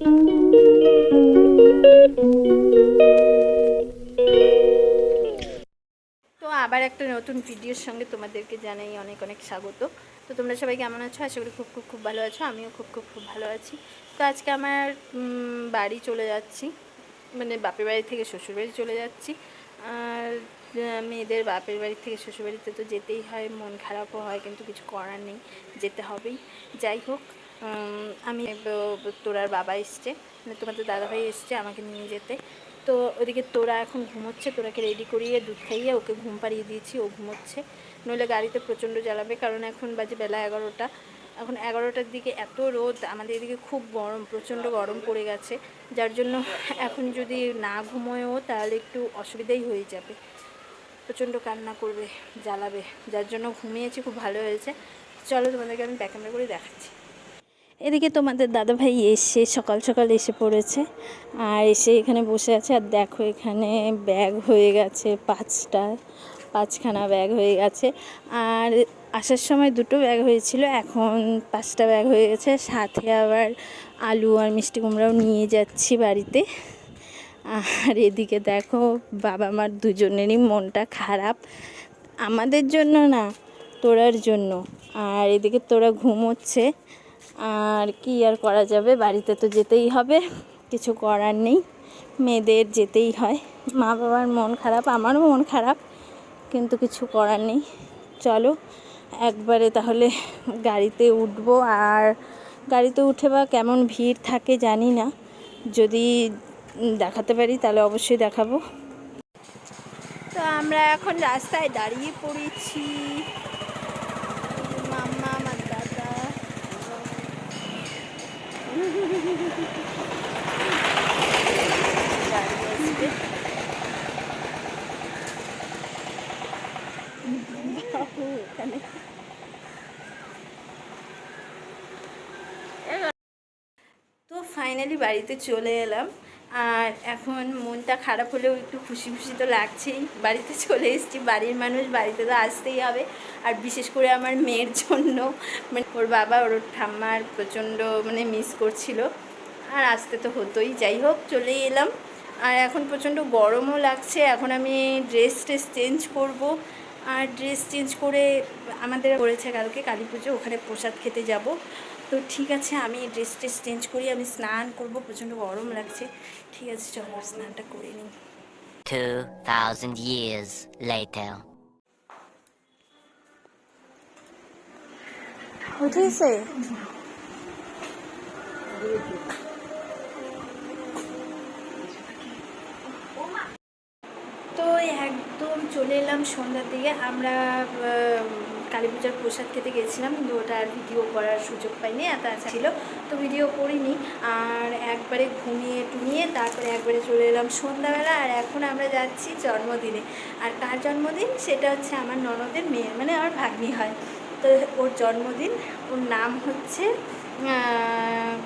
তো আবার একটা নতুন ভিডিওর সঙ্গে তোমাদেরকে জানাই অনেক অনেক স্বাগত। তো তোমরা সবাই কেমন আছো? আশা করি খুব খুব খুব ভালো আছো। আমিও খুব খুব খুব ভালো আছি। তো আজকে আমার বাড়ি চলে যাচ্ছি। মানে বাপের বাড়ি থেকে শ্বশুর বাড়ি চলে যাচ্ছি। আর মেয়েদের বাপের বাড়ি থেকে শ্বশুর বাড়িতে তো যেতেই হয়। মন খারাপও হয়, কিন্তু কিছু করার নেই। যেতে হবেই। যাই হোক আমি তোরার বাবা এসছে। মানে তোমাদের দাদাভাই এসছে আমাকে নিয়ে যেতে। তো ওদিকে তোরা এখন ঘুমোচ্ছে, তোরাকে রেডি করিয়ে দুধ খাইয়ে ওকে ঘুম পাড়িয়ে দিয়েছি, ও ঘুমোচ্ছে। নইলে গাড়িতে প্রচণ্ড জ্বালাবে, কারণ এখন বাজে বেলা এগারোটা। এখন এগারোটার দিকে এত রোদ, আমাদের এদিকে খুব গরম, প্রচণ্ড গরম পড়ে গেছে। যার জন্য এখন যদি না ঘুমোয়ও তাহলে একটু অসুবিধাই হয়ে যাবে। প্রচণ্ড কান্না করবে, জ্বালাবে। যার জন্য ঘুমিয়েছি, খুব ভালো হয়েছে। চলো তোমাদেরকে আমি ব্যাক করে দেখাচ্ছি। এদিকে তোমাদের দাদাভাই এসে সকাল সকাল এসে পড়েছে আর এসে এখানে বসে আছে। আর দেখো এখানে ব্যাগ হয়ে গেছে, পাঁচটা, পাঁচখানা ব্যাগ হয়ে গেছে। আর আসার সময় দুটো ব্যাগ হয়েছিল, এখন পাঁচটা ব্যাগ হয়ে গেছে। সাথে আবার আলু আর মিষ্টি কুমড়াও নিয়ে যাচ্ছি বাড়িতে। আর এদিকে দেখো বাবা মার দুজনেরই মনটা খারাপ। আমাদের জন্য না, তোরার জন্য। আর এদিকে তোরা ঘুমোচ্ছে আর কি আর করা যাবে? বাড়িতে তো যেতেই হবে। কিছু করার নেই। মেয়েদের যেতেই হয়। মা বাবার মন খারাপ, আমারও মন খারাপ, কিন্তু কিছু করার নেই। চলো, একবারে তাহলে গাড়িতে উঠবো। আর গাড়িতে উঠে বা কেমন ভিড় থাকে জানি না। যদি দেখাতে পারি তাহলে অবশ্যই দেখাবো। তো আমরা এখন রাস্তায় দাঁড়িয়ে পড়েছি মাম্মা আমার দাদা দাঁড়িয়ে আছে। বাবু এখানে তো ফাইনালি বাড়িতে চলে এলাম। আর এখন মনটা খারাপ হলেও একটু খুশি খুশি তো লাগছেই। বাড়িতে চলে এসেছি, বাড়ির মানুষ, বাড়িতে তো আসতেই হবে। আর বিশেষ করে আমার মেয়ের জন্য মানে ওর বাবা, ওর ঠাম্মার প্রচণ্ড মানে মিস করছিল। আর আসতে তো হতোই, যাই হোক চলেই এলাম। আর এখন প্রচণ্ড গরমও লাগছে, এখন আমি ড্রেস ট্রেস চেঞ্জ করব। আর ড্রেস চেঞ্জ করে আমাদের করেছে কালকে কালী পুজো, ওখানে প্রসাদ খেতে যাব। তো ঠিক আছে আমি ড্রেস ট্রেস চেঞ্জ করি আমি স্নান করব প্রচণ্ড গরম লাগছে। ঠিক আছে চলো স্নানটা করে নিই। 2,000 years later. উঠেছে? তো একদম চলে এলাম সন্ধ্যার দিকে। আমরা কালী পূজার প্রসাদ খেতে গেছিলাম, কিন্তু ওটা আর ভিডিও করার সুযোগ পাইনি এত ছিল। তো ভিডিও করিনি, আর একবারে ঘুমিয়ে টুমিয়ে তারপরে একবারে চলে এলাম সন্ধ্যাবেলা, আর এখন আমরা যাচ্ছি জন্মদিনে। আর কার জন্মদিন? সেটা হচ্ছে আমার ননদের মেয়ের মানে আমার ভাগ্নি হয়। তো ওর জন্মদিন, ওর নাম হচ্ছে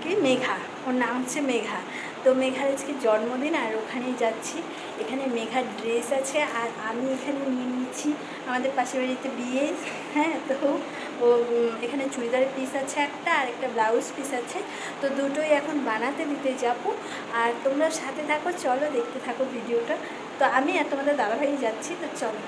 কি? মেঘা। ওর নাম হচ্ছে মেঘা। তো মেঘার আজকে জন্মদিন আর ওখানেই যাচ্ছি। এখানে মেঘার ড্রেস আছে আর আমি এখানে নিয়ে নিয়েছি আমাদের পাশের বাড়িতে বিয়ে হ্যাঁ তো ও এখানে চুড়িদারের পিস আছে একটা আর একটা ব্লাউজ পিস আছে। তো দুটোই এখন বানাতে দিতে যাব। আর তোমরা সাথে থাকো, চলো দেখতে থাকো ভিডিওটা। তো আমি আর তোমাদের দাদাভাই যাচ্ছি, তো চলো।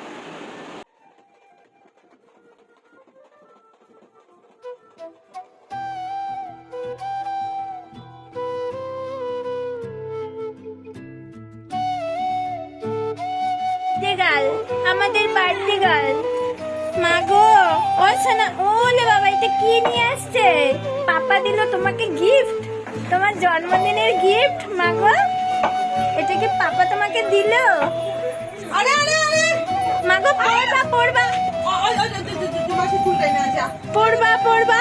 গার্ল আমাদের বার্থডে গার্ল মা গো ও সোনা ওলে বাবা এটা কি নিয়ে আসছে পাপা দিল তোমাকে গিফট তোমার জন্মদিনের গিফট মা গো এটা কি পাপা তোমাকে দিল আরে আরে আরে মা গো পড়বা পড়বা পড়বা পড়বা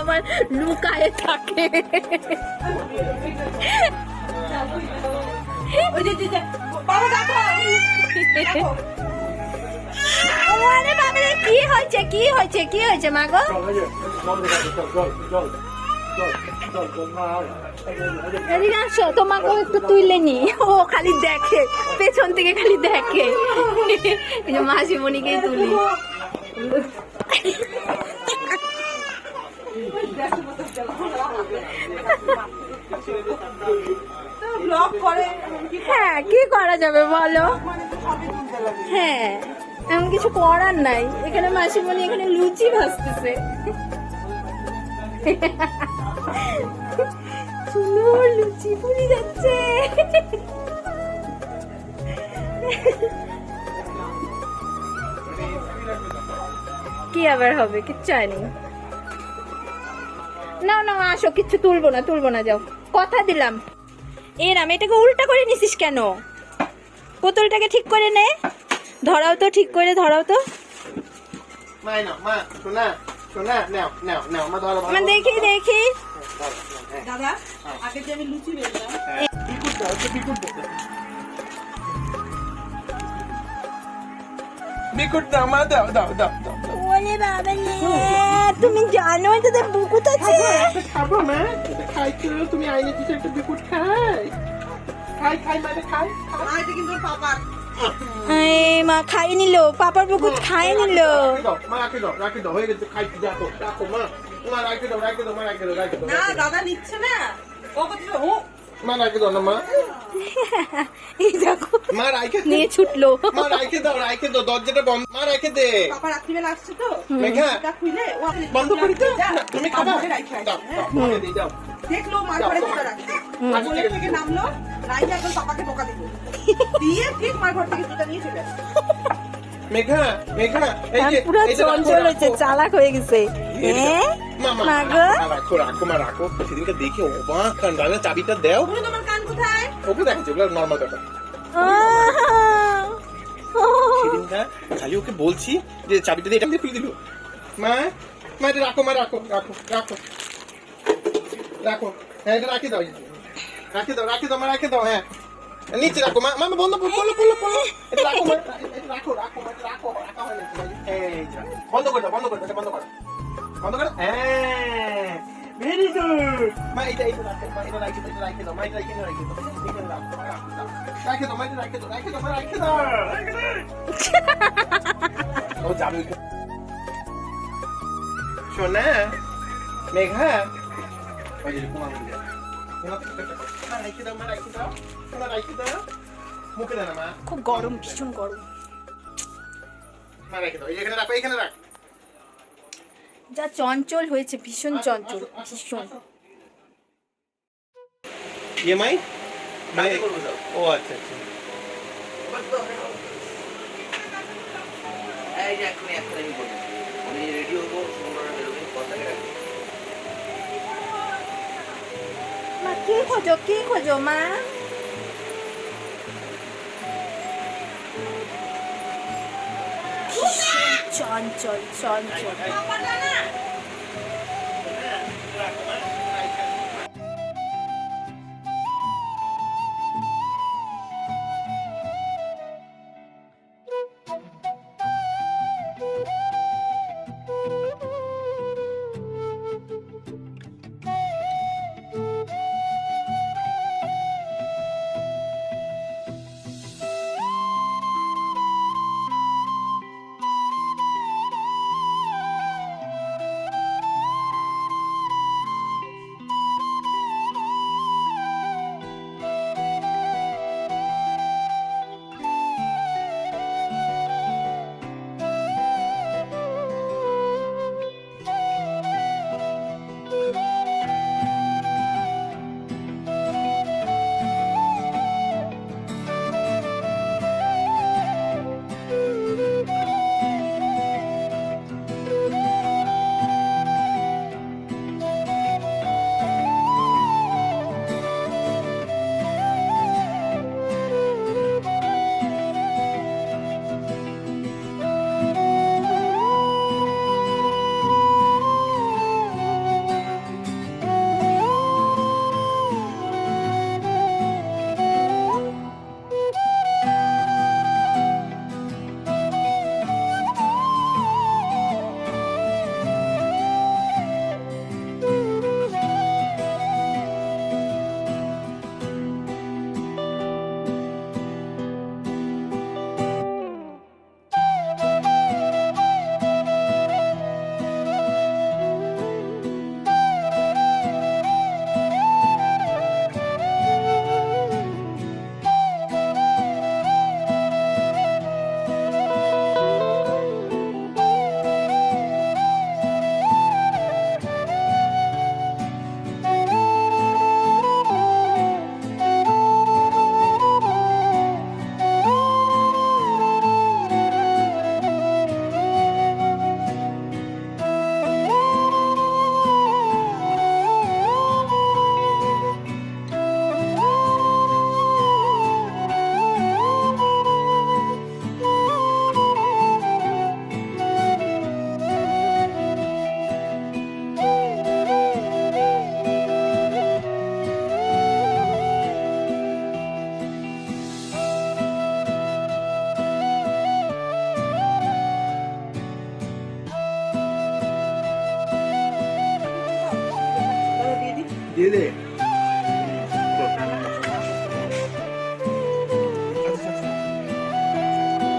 আমার লুকায়ে থাকে। কি হয়েছে কি হয়েছে কি হয়েছে মা গো? এদিকে আসো তোমাকেও একটু তুলে নি। ও খালি দেখে পেছন থেকে খালি দেখে। মাসিমণিকেই তুলি ব্লগ করে হ্যাঁ কি করা যাবে বলো? মানে হ্যাঁ এমন কিছু করার নাই। এখানে মাসিমণি এখানে লুচি ভাজতেছে। সুন্দর লুচি পুরি যাচ্ছে। কি আবার হবে? কিচ্ছু হয়নি। না না আসো কিচ্ছু তুলবো না তুলবো না যাও। কথা দিলাম। এরাম এটাকে উল্টা করে নিছিস কেন? পুতুলটাকে ঠিক করে নে। ধরাও তো ঠিক করে ধরাও তো। দেখি দেখি। দাদা আগে যে আমি লুচি বিকুট দাও দাও দাও মা দাও দাও দাও দাও দাও। ওরে বাবা তুমি জানো এটাতে বুকুত একটা খাব মা। খাই তো তুমি আইনে কিছু একটা বিকুট খাই। খাই খাই মানে খাই খাই। মা কিন্তু পাপার। মা খাই নিল পাপার বুকুত খাই নিল। মা রাখি দাও রাখি দাও হয়ে গেছে খাই দেখো দেখো মা। মা রাখি দাও রাখি দাও মা রাখি দাও রাখি দাও না দাদা নিচ্ছে না। ও বলছিল ও মা রাখি দাও না মা। এই দেখো। মা রাখে নিয়ে ছুটলো। মা রাখে দাও রাখে দাও দরজাটা বন্ধ। মা রাখে দে। পাপা রাত্রিবেলা আসছে তো। মেঘা এটা খুলে ও বন্ধ করি যা, তুমি খাবা? দাও। দাও, দিয়ে দাও। দেখল মার ঘরে ভিতরে রাখছে আছে। থেকে নামলো রাইজে একদম পাপাকে বোকা দিল দিয়ে ঠিক মার ঘর থেকে জুতা নিয়ে চলে আসছে মেঘা মেঘা এই যে পুরো এই যে রাখো, চঞ্চল হয়েছে চালাক হয়ে গেছে। হ্যাঁ? মা, মা, মা গো রাখো রাখো মা রাখো। সেদিনকে দেখে অবাক কারণ দাদা চাবিটা দাও। তোমার কান কোথায়? ওকে দেখাচ্ছে ওগুলো নর্মাল ব্যাপার। সেদিনটা খালি ওকে বলছি যে চাবিটা দিয়ে এটা দিয়ে খুলে দিল। মা মা এটা রাখো মা রাখো রাখো রাখো। রাখো। হ্যাঁ এটা রাখি দাও রাখি দাও রাখি দাও মা রাখি দাও হ্যাঁ। নিচে রাখো মা মা মা, বন্ধ বলো বলো বলো এটা রাখো এটা রাখো রাখো এটা রাখো রাখা হয় না এই। বন্ধ করে দাও বন্ধ করে দাও এটা বন্ধ করো বন্ধ করো হ্যাঁ ভেরি গুড মা এটা এটা রাখো মা এটা রাখি এটা রাখি দাও মা এটা রাখি রাখি দাও এখানে রাখো রাখো দাও। মা এটা রাখি দাও রাখি দাও মা রাখি দাও ও যাবে। শোনা মেঘা ওই যে কুমার মা রাখি দাও মা রাখি দাও মুখে দেয় মা খুব গরম ভীষণ গরম। মা রাখি দাও এখানে রাখো এখানে রাখ যা চঞ্চল হয়েছে ভীষণ চঞ্চল ভীষণ। ইএমআই? মানে ও আচ্ছা আচ্ছা। এই যে এখনই এখন আমি বলব আমি রেডি হব সুন্দর বেরোবেন কথা রাখব। মা কি খোঁজো কি খোঁজো মা? চঞ্চল চঞ্চল। দিয়ে দে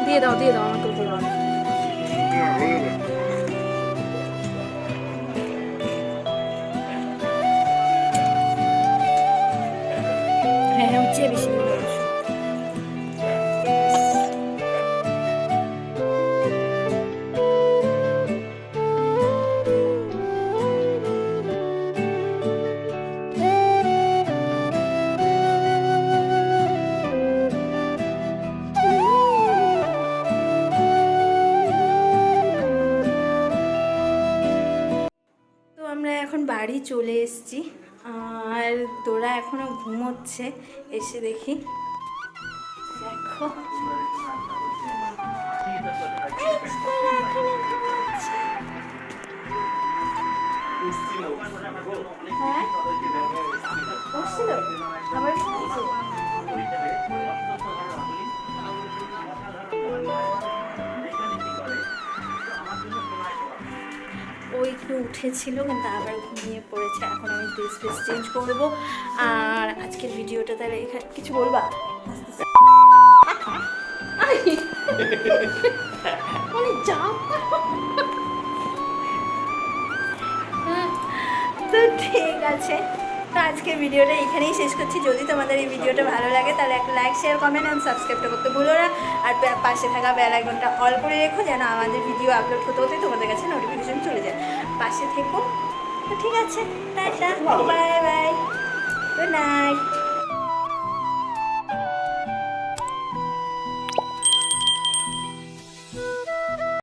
দিয়ে দাও দিয়ে দাও আমাকে বলো হ্যাঁ হ্যাঁ হচ্ছে বেশি। এখন বাড়ি চলে এসেছি। আর তোরা এখনও ঘুমোচ্ছে এসে দেখি। দেখো। হ্যাঁ? উঠেছিল, কিন্তু আবার ঘুমিয়ে পড়েছে। এখন আমি ড্রেস ড্রেস চেঞ্জ করব। আর আজকের ভিডিওটা তাহলে এখানে কিছু বলবা? তো ঠিক আছে। তো আজকের ভিডিওটা এখানেই শেষ করছি। যদি তোমাদের এই ভিডিওটা ভালো লাগে, তাহলে একটা লাইক শেয়ার কমেন্ট এবং সাবস্ক্রাইবটা করতে ভুলো না। আর পাশে থাকা বেল আইকনটা অল করে রেখো, যেন আমাদের ভিডিও আপলোড হতে হতে তোমাদের কাছে নোটিফিকেশন চলে যায়। পাশে থেকো। তো ঠিক আছে tata bye bye. Good night